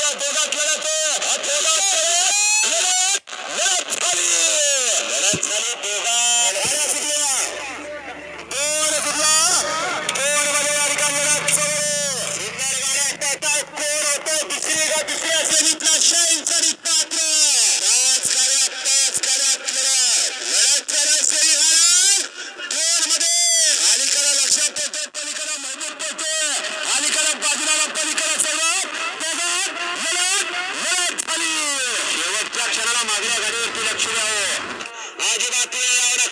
जाऊ द्या दोघा केला పోయేవాడు